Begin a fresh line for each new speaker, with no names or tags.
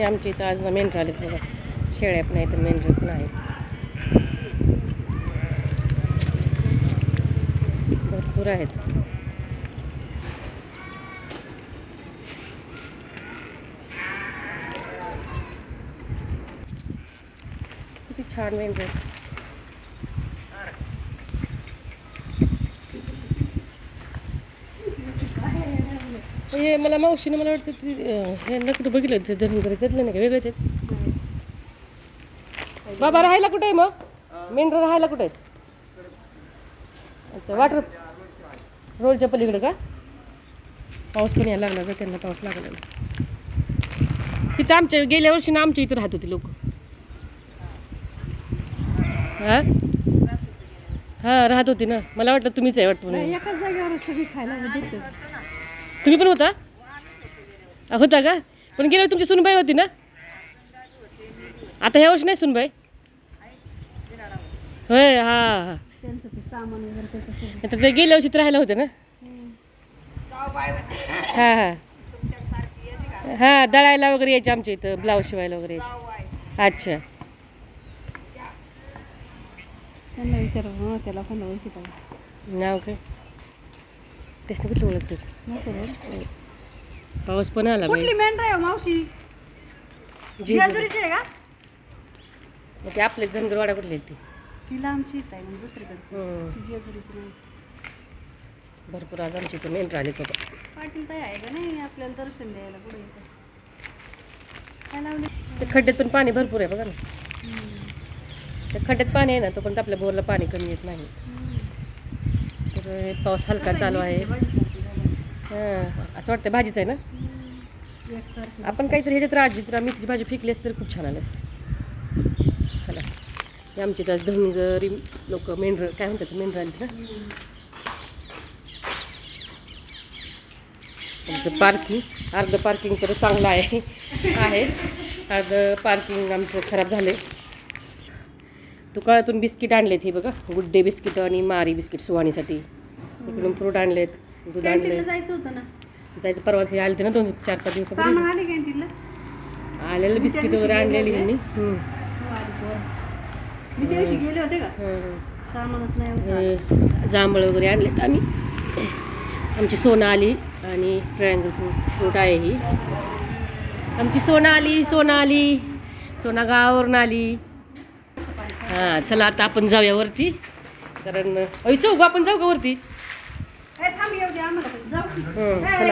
हे आमच्या इथं आज मेंढर आलेत बघा शेळ्या पण आहेत मेंढर पण आहेत. भरपूर आहेत. किती छान मेंढर आहेत. हे मला मावशीने मला वाटतं ती हे ह्यांना कुठं बघितलं ते धरणकर घेतलं नाही का? वेगळेच आहेत बाबा राहायला कुठे आहे मग? मेंढर राहायला कुठे आहेत? अच्छा वाटर रोजच्या पलीकडे का? पाऊस पण यायला लागला का त्यांना पाऊस लागला तिथं आमच्या गेल्या वर्षी ना आमच्या इथं राहत होते लोक. हा? हा राहत होती ना. मला वाटलं तुम्हीच आहे वाटतं
एकाच जागेवर सगळी खायला
तुम्ही पण होता? होता का? पण गेल्या तुमची सुनबाई होती ना? आता ह्या वर्षी नाही सुनबाई? होय हा हा.
ते.
आता गेल्या वर्षी तर राहायला होते ना? हा हा. हा दळायला वगैरे यायचे आमच्या इथं ब्लाऊज शिवायला वगैरे यायचे. अच्छा.
त्यांना विचार त्याला पण
नाव काय? तेच कुठलं ओळखते पाऊस पण आला.
कुठली मेंढर आहे हो, मावशी?
जेजुरी.
जेजुरीची आहे का?
मग ते आपले धनगरवाडा कुठले आहेत ते?
तिला आमची इथं आहे. ती जेजुरीची नाही.
भरपूर आज आमच्या इथं मेंढर आले बाबा.
पाटील ताई आहे का नाही? आपल्याला दर्शन द्यायला पुढे काय लावले?
ते खड्ड्यात पण पाणी भरपूर आहे बघा ना. त्या खड्ड्यात पाणी आहे ना तोपर्यंत आपल्या बोरला पाणी कमी येत नाही. तर हे पाऊस हलका चालू आहे. हां असं वाटतं भाजीच आहे ना? आपण काहीतरी ह्याच्यात राजी तर मेथीची भाजी फेकली असते तर खूप छान आली असते. चला. आमची तर धनगरी लोक मेंढर काय म्हणतात मेंढर आली ना? आमचं पार्किंग अर्ध पार्किंग तर चांगलं आहे. आहे. अर्ध पार्किंग आमचं खराब झालं आहे दुकानातून बिस्किट आणलेत हे बघा. गुड्डे बिस्किट आणि मारी बिस्किट सुवाणीसाठी इकडून फ्रूट आणलेत दूध आणले
जायचं होतं ना.
जायचं परवा हे आले ते ना दोन चार पाच
आले कॅन्टीनला
आलेलं बिस्किट वगैरे आणलेली.
मी गेले होते का?
जांभळ वगैरे आणलेत आम्ही. आमची सोना आली आणि ट्रायंगल फ्रूट फ्रूट आहे ही. आमची सोना आली सोना आली. सोना गावावरून आली. हां चला आता आपण जाऊया वरती. कारण चौघ आपण जाऊ का वरती? हं, चला.